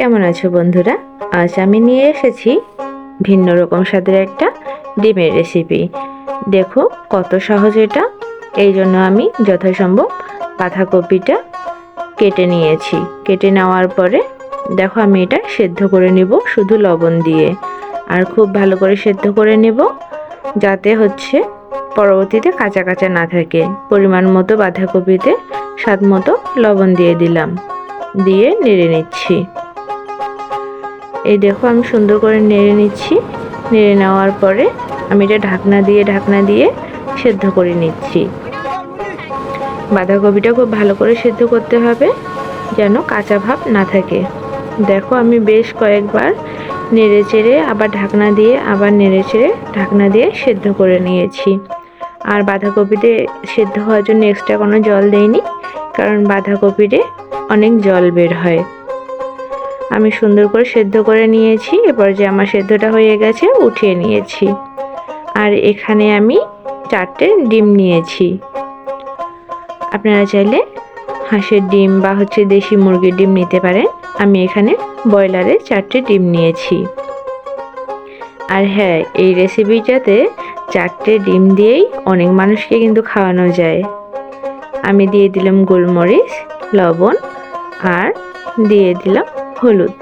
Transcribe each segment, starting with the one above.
কেমন আছো বন্ধুরা? আজ আমি নিয়ে এসেছি ভিন্ন রকম স্বাদের একটা ডিমের রেসিপি দেখো কত সহজ এটা। এই জন্য আমি যথাসম্ভব বাঁধাকপিটা কেটে নিয়েছি। কেটে নেওয়ার পরে দেখো আমি এটা সেদ্ধ করে নিব শুধু লবণ দিয়ে। আর খুব ভালো করে সেদ্ধ করে নেব যাতে হচ্ছে পরবর্তীতে কাঁচা কাঁচা না থাকে। পরিমাণ মতো বাঁধাকপিতে স্বাদ মতো লবণ দিয়ে দিলাম। দিয়ে নেড়ে নিচ্ছি। এই দেখো আমি সুন্দর করে নেড়ে নিচ্ছি। নেড়ে নেওয়ার পরে আমি এটা ঢাকনা দিয়ে ঢাকনা দিয়ে সেদ্ধ করে নিচ্ছি। বাঁধাকপিটা খুব ভালো করে সেদ্ধ করতে হবে যেন কাঁচা ভাব না থাকে। দেখো আমি বেশ কয়েকবার নেড়ে চেড়ে আবার ঢাকনা দিয়ে, আবার নেড়ে চেড়ে ঢাকনা দিয়ে সেদ্ধ করে নিয়েছি। আর বাঁধাকপিতে সেদ্ধ হওয়ার জন্য এক্সট্রা কোনো জল দেইনি, কারণ বাঁধাকপিতে অনেক জল বের হয়। আমি সুন্দর করে সেদ্ধ করে নিয়েছি এবার যে আমার সেদ্ধটা হয়ে গেছে উঠিয়ে নিয়েছি। আর এখানে আমি চারটে ডিম নিয়েছি। আপনারা চাইলে হাঁসের ডিম বা হচ্ছে দেশি মুরগির ডিম নিতে পারেন। আমি এখানে ব্রয়লারের চারটে ডিম নিয়েছি। আর হ্যাঁ এই রেসিপিটাতে চারটে ডিম দিয়েই অনেক মানুষকে কিন্তু খাওয়ানো যায়। আমি দিয়ে দিলাম গোলমরিচ, লবণ আর দিয়ে দিলাম হলুদ।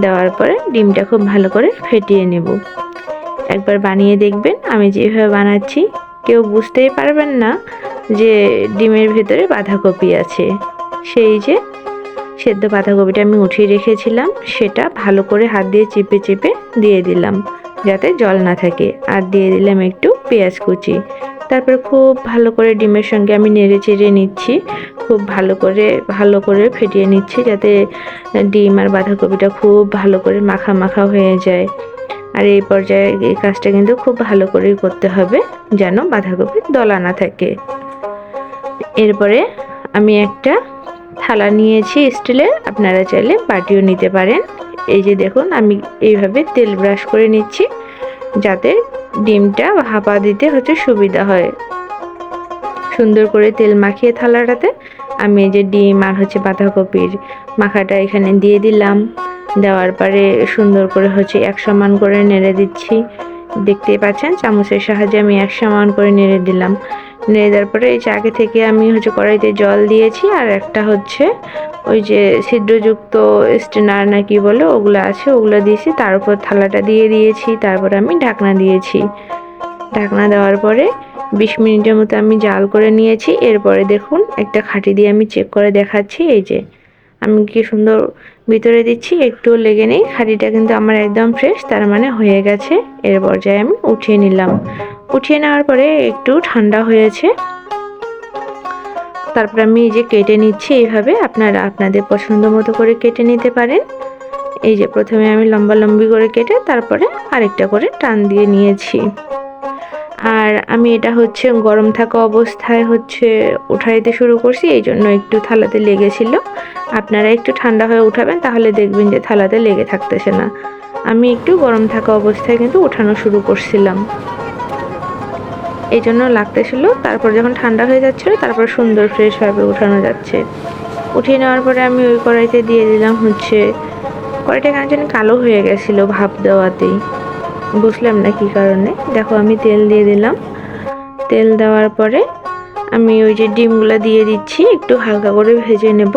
দেওয়ার পরে ডিমটা খুব ভালো করে ফেটিয়ে নেব। একবার বানিয়ে দেখবেন, আমি যেভাবে বানাচ্ছি, কেউ বুঝতেই পারবেন না যে ডিমের ভেতরে বাঁধাকপি আছে। সেই যে সেদ্ধ বাঁধাকপিটা আমি উঠিয়ে রেখেছিলাম, সেটা ভালো করে হাত দিয়ে চেপে চেপে দিয়ে দিলাম, যাতে জল না থাকে। আর দিয়ে দিলাম একটু পেঁয়াজ কুচি। তারপর খুব ভালো করে ডিমের সঙ্গে আমি নেড়ে চেড়ে নিচ্ছি। খুব ভালো করে ভালো করে ফেটিয়ে নিচ্ছি যাতে ডিম আর বাঁধাকপিটা খুব ভালো করে মাখা মাখা হয়ে যায়। আর এই পর্যায়ে এই কাজটা কিন্তু খুব ভালো করেই করতে হবে যেন বাঁধাকপি দলা না থাকে। এরপরে আমি একটা থালা নিয়েছি স্টিলের, আপনারা চাইলে বাটিও নিতে পারেন। এই যে দেখুন, আমি এইভাবে তেল ব্রাশ করে নিচ্ছি। যাতে ডিমটা ভাপা দিতে হচ্ছে সুবিধা হয়। সুন্দর করে তেল মাখিয়ে থালাটাতে আমি যে ডিম আর হচ্ছে বাঁধাকপির মাখাটা এখানে দিয়ে দিলাম। দেওয়ার পরে সুন্দর করে হচ্ছে এক সমান করে নেড়ে দিচ্ছি। দেখতেই পাচ্ছেন, চামচের সাহায্যে আমি এক সমান করে নেড়ে দিলাম। নেড়ে যাওয়ার পরে এই চাকে থেকে আমি হচ্ছে কড়াইতে জল দিয়েছি আর একটা হচ্ছে ওই যে ছিদ্রযুক্ত স্টেনার না কি বলে ওগুলো আছে, ওগুলো দিয়েছি। তার উপর থালাটা দিয়ে দিয়েছি, তারপর আমি ঢাকনা দিয়েছি। ঢাকনা দেওয়ার পরে বিশ মিনিটের মতো আমি জাল করে নিয়েছি। এরপরে দেখুন একটা খাঁটি দিয়ে আমি চেক করে দেখাচ্ছি। এই যে আমি কি সুন্দর ভিতরে দিচ্ছি, একটু লেগে নেই। খাঁটিটা কিন্তু আমার একদম ফ্রেশ তার মানে হয়ে গেছে। এর পর্যায়ে আমি উঠিয়ে নিলাম। উঠিয়ে নেওয়ার পরে একটু ঠান্ডা হয়েছে। তারপর আমি এই যে কেটে নিচ্ছি এইভাবে, আপনারা আপনাদের পছন্দ মতো করে কেটে নিতে পারেন। এই যে প্রথমে আমি লম্বা লম্বি করে কেটে তারপরে আরেকটা করে টান দিয়ে নিয়েছি। আর আমি এটা হচ্ছে গরম থাকা অবস্থায় হচ্ছে উঠাইতে শুরু করছি, এই জন্য একটু থালাতে লেগেছিল। আপনারা একটু ঠান্ডা হয়ে উঠাবেন, তাহলে দেখবেন যে থালাতে লেগে থাকতেছে না। আমি একটু গরম থাকা অবস্থায় কিন্তু উঠানো শুরু করছিলাম। এই জন্য লাগতেছিল, তারপর যখন ঠান্ডা হয়ে যাচ্ছিল, তারপর সুন্দর ফ্রেশভাবে উঠানো যাচ্ছে। উঠিয়ে নেওয়ার পরে আমি ওই কড়াইতে দিয়ে দিলাম হচ্ছে, কড়াইটা কেন যেন কালো হয়ে গেছিল ভাপ দেওয়াতেই। বুঝলাম না কি কারণে? দেখো আমি তেল দিয়ে দিলাম। তেল দেওয়ার পরে আমি ওই যে ডিমগুলো দিয়ে দিচ্ছি, একটু হালকা করে ভেজে নেব।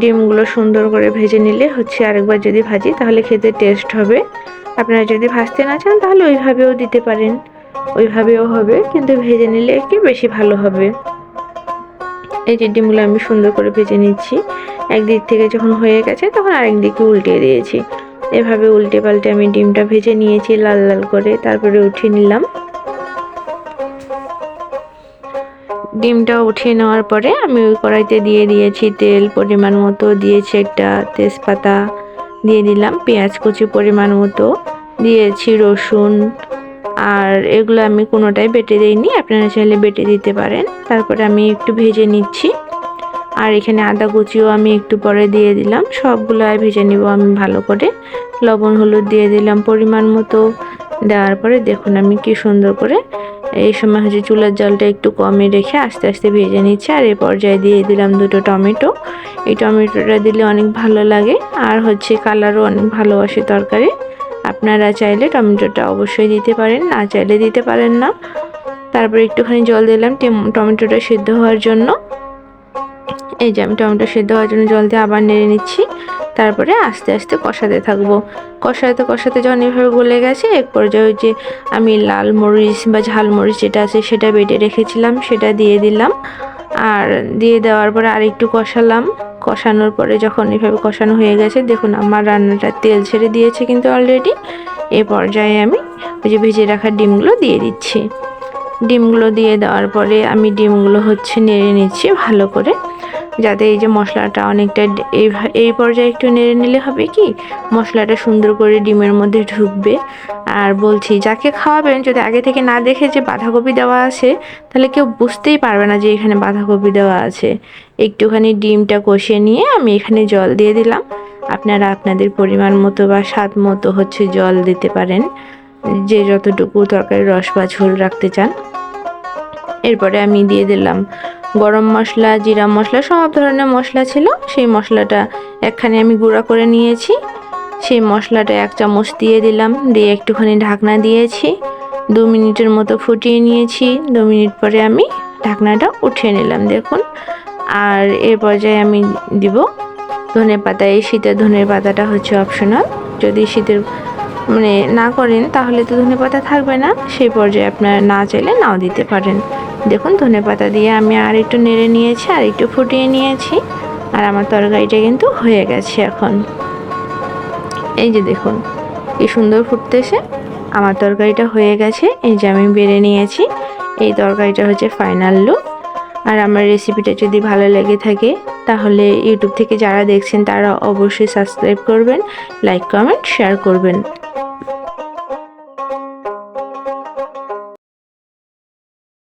ডিমগুলো সুন্দর করে ভেজে নিলে হচ্ছে আরেকবার যদি ভাজি তাহলে খেতে টেস্ট হবে। আপনারা যদি ভাজতে না চান তাহলে ওইভাবেও দিতে পারেন। ওইভাবেও হবে, কিন্তু ভেজে নিলে একটু বেশি ভালো হবে। এই যে ডিমগুলো আমি সুন্দর করে ভেজে নিচ্ছি। একদিক থেকে যখন হয়ে গেছে তখন আরেক দিকে উল্টে দিয়েছি। এভাবে উল্টে পাল্টে আমি ডিমটা ভেজে নিয়েছি লাল লাল করে, তারপরে উঠিয়ে নিলাম। ডিমটা উঠিয়ে নেওয়ার পরে আমি ওই কড়াইতে দিয়ে দিয়েছি তেল, পরিমাণ মতো দিয়েছি একটা তেজপাতা, দিয়ে দিলাম পেঁয়াজ কুচি পরিমাণ মতো, দিয়েছি রসুন, আর এগুলো আমি কোনোটাই বেটে দিইনি, আপনারা চাইলে বেটে দিতে পারেন। তারপরে আমি একটু ভেজে নিচ্ছি। আর এখানে আদা কুচিও আমি একটু পরে দিয়ে দিলাম। সবগুলো ভেজে নিব আমি ভালো করে। লবণ, হলুদ দিয়ে দিলাম পরিমাণ মতো। দেওয়ার পরে দেখুন আমি কি সুন্দর করে এই সময় হচ্ছে চুলার জলটা একটু কমে রেখে আস্তে আস্তে ভেজে নিচ্ছে। আর এই পর্যায়ে দিয়ে দিলাম দুটো টমেটো। এই টমেটোটা দিলে অনেক ভালো লাগে আর হচ্ছে কালারও অনেক ভালোবাসে তরকারি। আপনারা চাইলে টমেটোটা অবশ্যই দিতে পারেন, না চাইলে দিতে পারেন না। তারপরে একটুখানি জল দিলাম টমেটোটা সেদ্ধ হওয়ার জন্য। এই যে আমি টমেটো সেদ্ধ হওয়ার জন্য জল দিয়ে আবার নেড়ে নিচ্ছি। তারপরে আস্তে আস্তে কষাতে থাকব। কষাতে কষাতে যখন এভাবে গলে গেছে, এক পর্যায়ে ওই যে আমি লাল মরিচ বা ঝাল মরিচ যেটা আছে সেটা বেটে রেখেছিলাম, সেটা দিয়ে দিলাম। আর দিয়ে দেওয়ার পরে আরেকটু কষালাম। কষানোর পরে যখন এভাবে কষানো হয়ে গেছে, দেখুন আমার রান্নাটা তেল ছেড়ে দিয়েছে কিন্তু অলরেডি এ পর্যায়ে আমি ওই যে ভেজে রাখা ডিমগুলো দিয়ে দিচ্ছি। ডিমগুলো দিয়ে দেওয়ার পরে আমি ডিমগুলো হচ্ছে নেড়ে নিচ্ছি ভালো করে। যাতে এই যে মশলাটা অনেকটা এই এই পর্যায়ে একটু নেড়ে নিলে হবে কি? মশলাটা সুন্দর করে ডিমের মধ্যে ঢুকবে। আর বলছি, যাকে খাওয়াবেন, যদি আগে থেকে না দেখে যে বাঁধাকপি দেওয়া আছে, তাহলে কেউ বুঝতেই পারবে না যে এখানে বাঁধাকপি দেওয়া আছে। একটুখানি ডিমটা কষিয়ে নিয়ে আমি এখানে জল দিয়ে দিলাম। আপনারা আপনাদের পরিমাণ মতো বা স্বাদ মতো হচ্ছে জল দিতে পারেন। যে যতটুকু তরকারি রস বা ঝোল রাখতে চান। এরপরে আমি দিয়ে দিলাম গরম মশলা, জিরা মশলা, সব ধরনের মশলা ছিল। সেই মশলাটা একখানে আমি গুঁড়া করে নিয়েছি। সেই মশলাটা এক চামচ দিয়ে দিলাম। দিয়ে একটুখানি ঢাকনা দিয়েছি। দু মিনিটের মতো ফুটিয়ে নিয়েছি। দু মিনিট পরে আমি ঢাকনাটা উঠিয়ে নিলাম, দেখুন। আর এ পর্যায়ে আমি দিব ধনে পাতা। এই শীতের ধনে পাতাটা হচ্ছে অপশনাল যদি শীতের মানে না করেন, তাহলে তো ধনে পাতা থাকবে না। সেই পর্যায়ে আপনারা না চাইলে নাও দিতে পারেন। দেখুন, ধনে পাতা দিয়ে আমি আর একটু নেড়ে নিয়েছি, আর একটু ফুটিয়ে নিয়েছি, আর আমার তরকারিটা কিন্তু হয়ে গেছে এখন। এই যে দেখুন, কি সুন্দর ফুটতেছে। আমার তরকারিটা হয়ে গেছে, এই যে আমি বেড়ে নিয়েছি। এই তরকারিটা হচ্ছে ফাইনাল লুক। আর আমার রেসিপিটা যদি ভালো লেগে থাকে, তাহলে ইউটিউব থেকে যারা দেখছেন, তারা অবশ্যই সাবস্ক্রাইব করবেন, লাইক, কমেন্ট, শেয়ার করবেন।